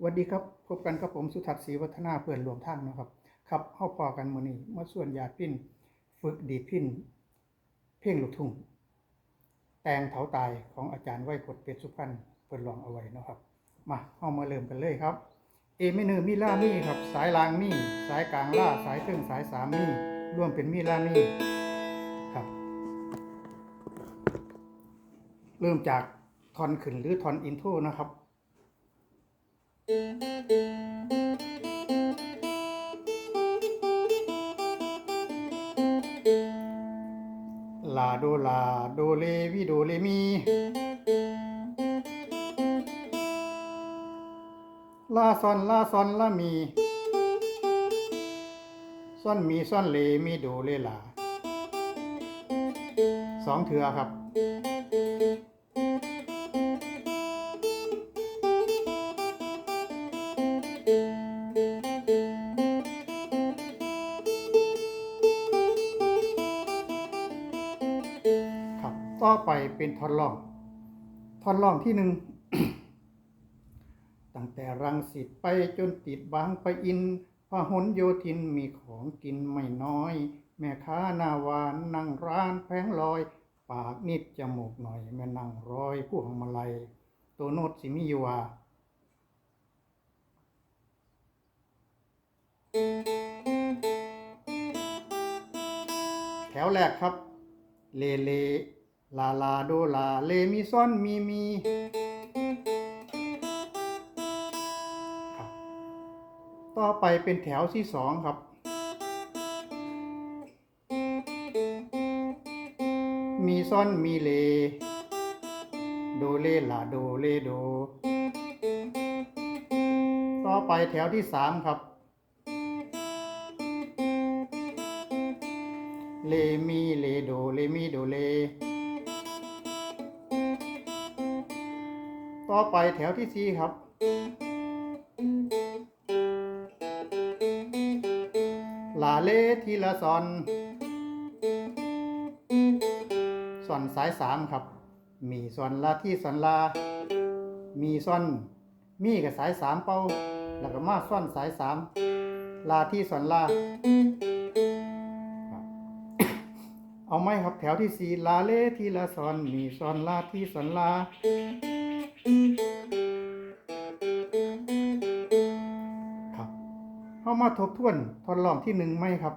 สวัสดีครับพบกันกับผมสุทัศน์ศรีวัฒนาเพื่อนรวมทางนะครับ ครับเข้าพอกันมือนี้มาส่วนญาติพินฝึกดีพิ้น เพ่งลูกทุ่ง แตงเถาตายของอาจารย์ไวยพจน์เป็ดสุพรรณเพิ่นลองเอาไว้นะครับ มาเข้ามาเริ่มกันเลยครับ เอเมเนอร์มีล่ามีครับ สายลางมีสายกลางล่าสายเครื่งสายสามมีรวมเป็นมีล่ามีครับ เริ่มจากทอนขึ้นหรือทอนอินโทนะครับ ลาโดลาโดเลวิโดเลมี ลาซอนลาซอนลามีซอนมีซอนเลมีโดเลลาสองเถือครับครับ อไปเป็นท่อนร่อง ท่อนร่องที่หนึ่งตั้งแต่รังสิตไปจนติดบางไปะอินพหนโยธินมีของกินไม่น้อย แม่ค้านาวานนั่งร้านแผงลอย ปากนิดจมูกหน่อยแม่นั่งร้อยพวงมาลัยตัวโนดสิมิยวาแถวแรกครับ เลเล ลาลาโดลาเลมีซอนมีมีครับต่อไปเป็นแถวที่สองครับ มีซ่อนมีเล โดเลลาโดเลโด ต่อไปแถวที่สามครับ เลมีเลโดเลมีโดเล ต่อไปแถวที่สี่ครับ ลาเลทีละซอนซอนสายสามครับ มีซอนลาที่ซอนลา มีซอนมีกับสายสามเป้าแล้วก็มาซ่อนสายสามลาที่ซอนลา เอาไหมครับแถวที่สี่ลาเลทีละซอน มีซอนลาที่ซอนลา ครับเข้ามาทบทวนทดลองที่หนึ่งไหมครับ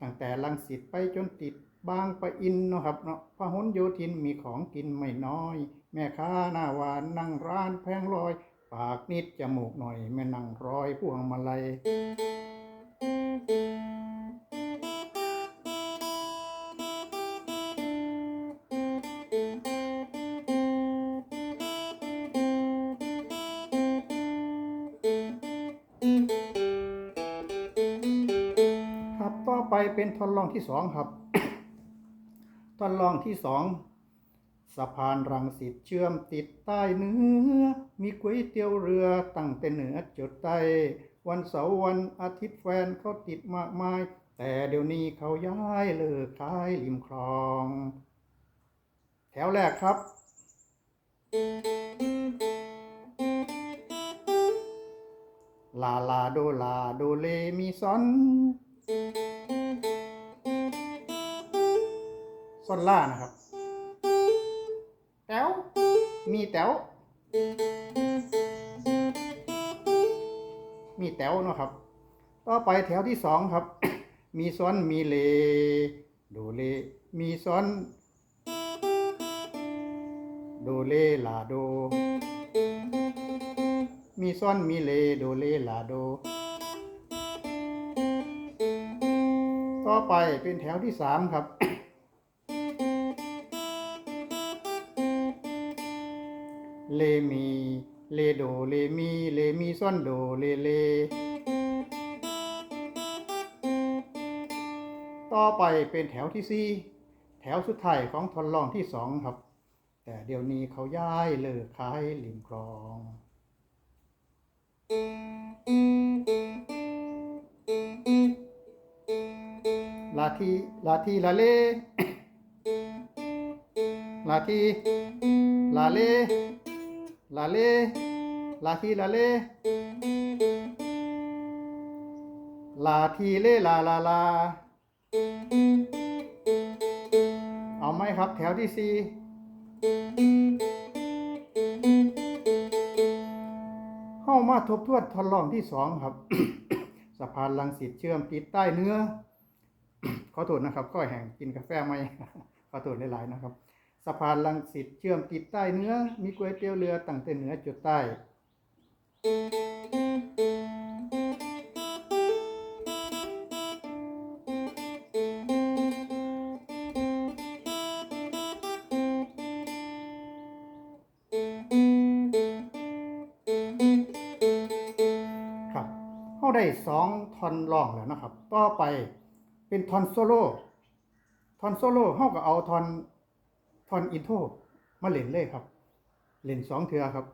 ตั้งแต่ลังสิตไปจนติดบางปะอินเนาะครับเนาะพหนโยธินมีของกินไม่น้อย แม่ค้าหน้าหวานนั่งร้านแพงลอย ปากนิดจมูกหน่อยแม่นั่งรอยพวงมาลัย ไปเป็นทดลองที่สองครับ ทดลองที่สองสะพานรังสิตเชื่อมติดใต้เนื้อ มีก๋วยเตี๋ยวเรือตั้งแต่เหนือจดใต้วันเสาร์วันอาทิตย์แฟนเขาติดมากมาย แต่เดี๋ยวนี้เขาย้ายเลิกขายริมคลอง แถวแรกครับ ลาลาโดลาโดเลมีซอน ซอนล่านะครับแต๋วมีแต๋วมีแต๋วนะครับ ต่อไปแถวที่สองครับ มีซ้อนมีเลโดเลมีซ้อนโดเลลาโด มีซ้อนมีเลโดเลลาโด ต่อไปเป็นแถวที่สามครับ เลมี เลโด เลมี เลมีซ้อนโด เลเล ต่อไปเป็นแถวที่สี่แถวสุดท้ายของทดลองที่สองครับ แต่เดี๋ยวนี้เขาย้ายเลิกขายริมคลอง ลาทีลาทีลาเล ลาทีลาเล ลาเลลาทีลาเลลาทีเลลาลาลา เอาไหมครับแถวที่สี่เข้ามาทบทวนทอนรองที่สองครับ สะพานลังสิตเชื่อมติดใต้เนื้อ ขอโทษนะครับ ก็แห่งกินกาแฟไหมขอโทษหลายๆนะครับ สะพานลังสิตเชื่อมติดใต้เนื้อ มีก๋วยเตี๋ยวเรือตั้งแต่เหนือจุดใต้ ครับเขาได้สองทอนร้องแล้วนะครับ ต่อไปเป็นทอนโซโล่ทอนโซโล่เขาก็เอาทอน ทอนอินโทรมาเล่นเลยครับ เล่นสองเทือครับ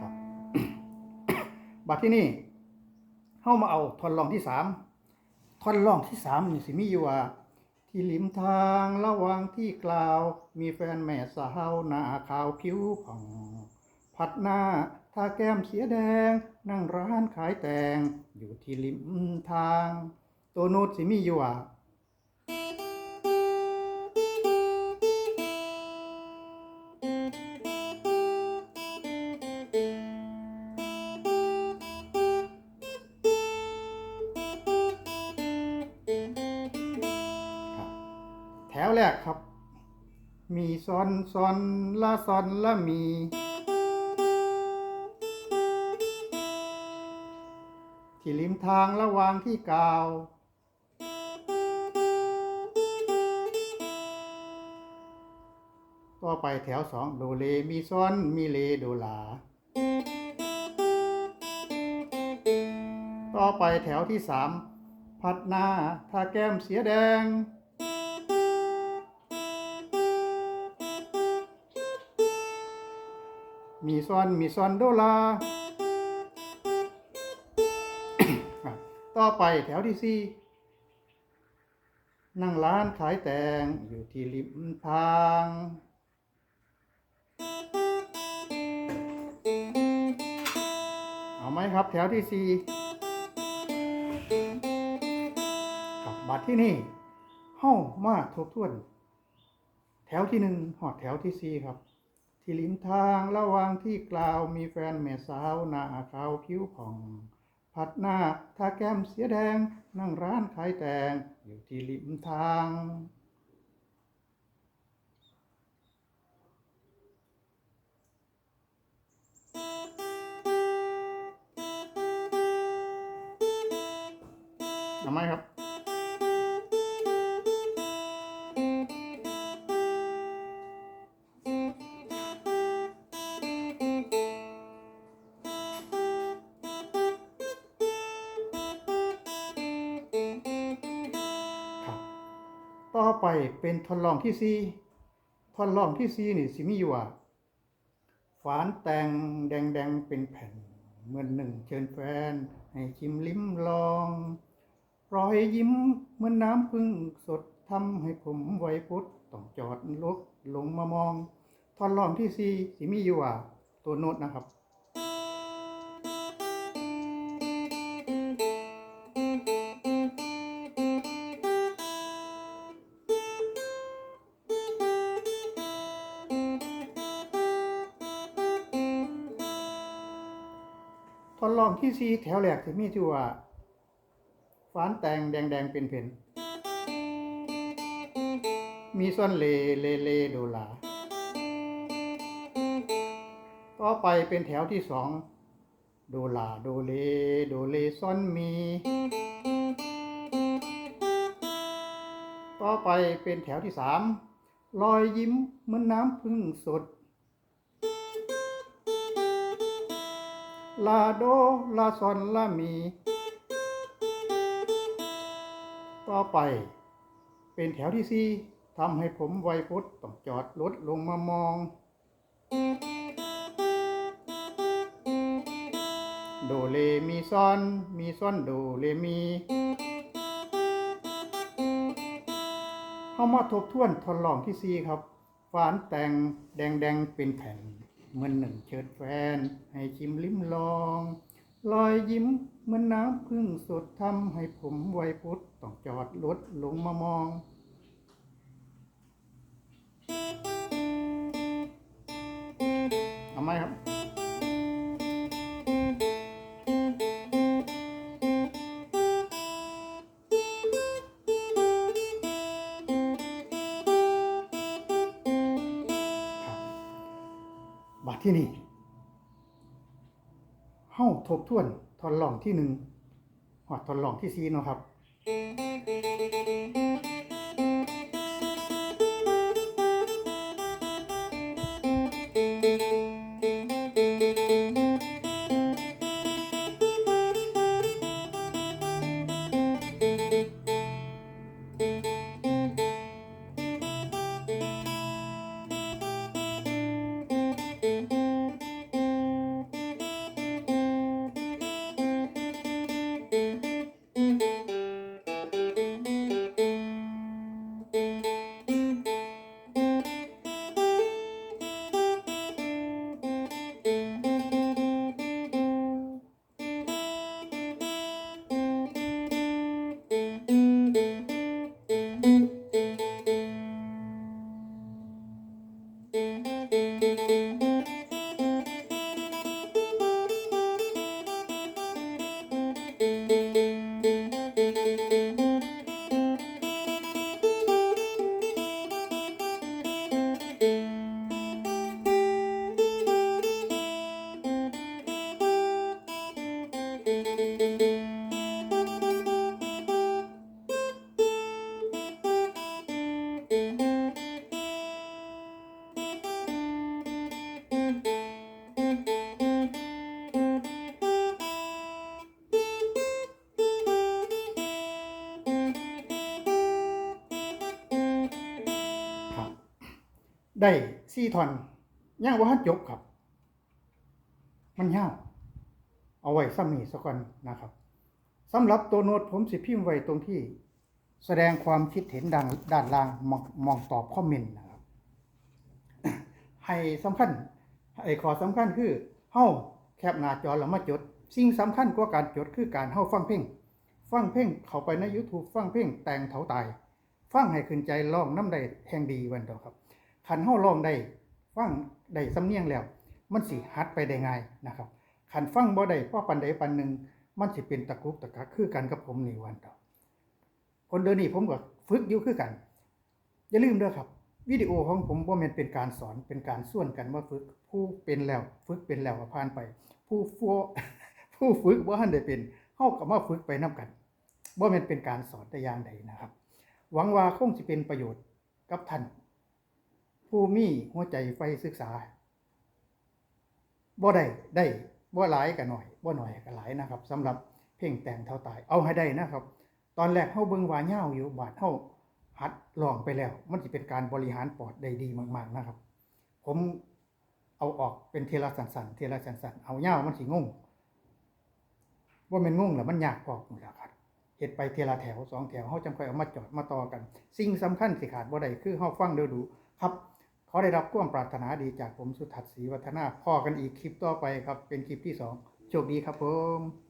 ครับ บัดที่นี่เข้ามาเอาทอนรองที่สามทอนรองที่สามนี่สิมีอยู่ว่า ที่ริมทางระหว่างที่กล่าว มีแฟนแม่สาวหน้าขาวผิวผ่อง ผัดหน้าทาแก้มเสียแดง นั่งร้านขายแตง อยู่ที่ริมทาง ตัวโน้ตสิมีอยู่อะ ซอนซอนละซอนละมี ที่ริมทางระหว่างที่กล่าว ต่อไปแถวสองโดเลมีซอนมีเลโดลา ต่อไปแถวที่สามพัดหน้าทาแก้มเสียแดง มีซอนมีซอนโดลา ต่อไปแถวที่สี่นั่งร้านขายแตงอยู่ที่ริมทาง เอาไหมครับแถวที่สี่ครับบัตรที่นี่ห้ามาทบทวน แถวที่หนึ่งหอดแถวที่สี่ครับ ที่ริมทางระว่างที่กล่าวมีแฟนแม่สาวหน้าขาวผิวผ่อง ผัดหน้าทาแก้มเสียแดงนั่งร้านขายแตงอยู่ที่ริมทางเอาไหมครับ ต่อไปเป็นท่อนรองที่สี่ท่อนรองที่สี่นี่สิมีอยู่ว่าฝานแต่งแดงแดงๆเป็นแผ่นเหมือนหนึ่งเชิญแฟน ให้ชิมลิ้มลองรอยยิ้มเหมือนน้ำพึ่งสดทำให้ผมไวพุทธต้องจอดลุกลงมามอง ทอนรองที่สี่สิมีอยู่ว่าตัวโน้ตนะครับ อนรองที่สีแถวแรกสิมีชื่อว่าฝานแตงแดงแดงๆเป็นเพนมีส่วนเลเลเลโดลา ต่อไปเป็นแถวที่สองโดลาโดเลโดเลซ่อนมี ต่อไปเป็นแถวที่สามรอยยิ้มเหมือนน้ำพึ่งสด ลาโดลาซอนลามี ต่อไป เป็นแถวที่สี่ทำให้ผมไวพุทธต้องจอดรถลงมามอง โดเลมีซอน มีซอนโดเลมีเข้ามาทบทวนทดลองที่สี่ครับ ฝานแต่งแดงแดงเป็นแผ่น เหมือนหนึ่งเชิดแฟน ให้ชิมลิ้มลองรอยยิ้มเหมือนน้ำพึ่งสดทำให้ผมไวยพุทธต้องจอดรถลงมามองเอาไมครับ ที่นี่เฮ้าทบทวนทอนลองที่หนึ่งหอดทอนลองที่สี่เนาะครับครับ ได้สี่ทอนย่างว่าฮันจบครับ มันยาวเอาไว้ซ้ำนี่สักก่อนนะครับสำหรับตัวโน้ตผมสิพิมพ์ไว้ตรงที่แสดงความคิดเห็นด้านด้านล่างมองมองตอบคอมเมนต์นะครับ ให้สำคัญไอ้ขอสำคัญคือเฮาแคปหน้าจอแล้วมาจด สิ่งสำคัญกว่าการจดคือการเฮาฟังเพลงฟังเพลงเข้าไปใน YouTube ฟังเพลงแต่งเถาตาย ฟังให้ขึ้นใจร้องน้ำใดแห่งดีวันเดียวครับ คันเฮาร้องได้ฟังได้สำเนียงแล้ว มันสิฮัดไปได้ง่ายนะครับคันฟังบ่ได้พอปันใดปันหนึ่งมันสิเป็นตะกุกตะกักคือกันกับผมนี่วันเดียวคนเดินนี่ผมก็ฝึกอยู่คือกัน อย่าลืมเด้อครับวิดีโอของผมบ่แม่นเป็นการสอนเป็นการส่วนกันว่าฝึกผู้เป็นแล้ว ฝึกเป็นแล้วผ่านไป ผู้ฟัวผู้ฝึกบ่ทันได้เป็นเฮาก็มาฝึกไปนํกันบ่แม่นเป็นการสอนแต่อย่างใดนะครับ หวังว่าคงสิเป็นประโยชน์กับท่าน ผู้มีหัวใจไฟศึกษาบ่ได้ได้บ่หลายก็หน่อยบ่หน่อยก็หลายนะครับสำหรับเพลงแต่งเท่าตายเอาให้ได้นะครับ ตอนแรกเฮาเบิ่งว่าเหย้าอยู่บาดเฮาหัดลองไปแล้ว มันสิเป็นการบริหารปอดได้ดีมาก ๆนะครับ ผมเอาออกเป็นเทละสันๆเทละสันๆเอาเหย้ามันสิงงว่ามันงงแล้วมันยากพอกนี่แหละครับเฮ็ดไปเทละแถวสองแถวเฮาจังค่อยเอามาจอดมาต่อกัน สิ่งสำคัญสิขาดบ่ได้คือเฮาฟังเดี๋ยวดูครับ อได้รับความปรารถนาดีจากผมสุทัศน์ศรีวัฒนาพ่อกันอีกคลิปต่อไปครับ เป็นคลิปที่สองโชคดีครับผม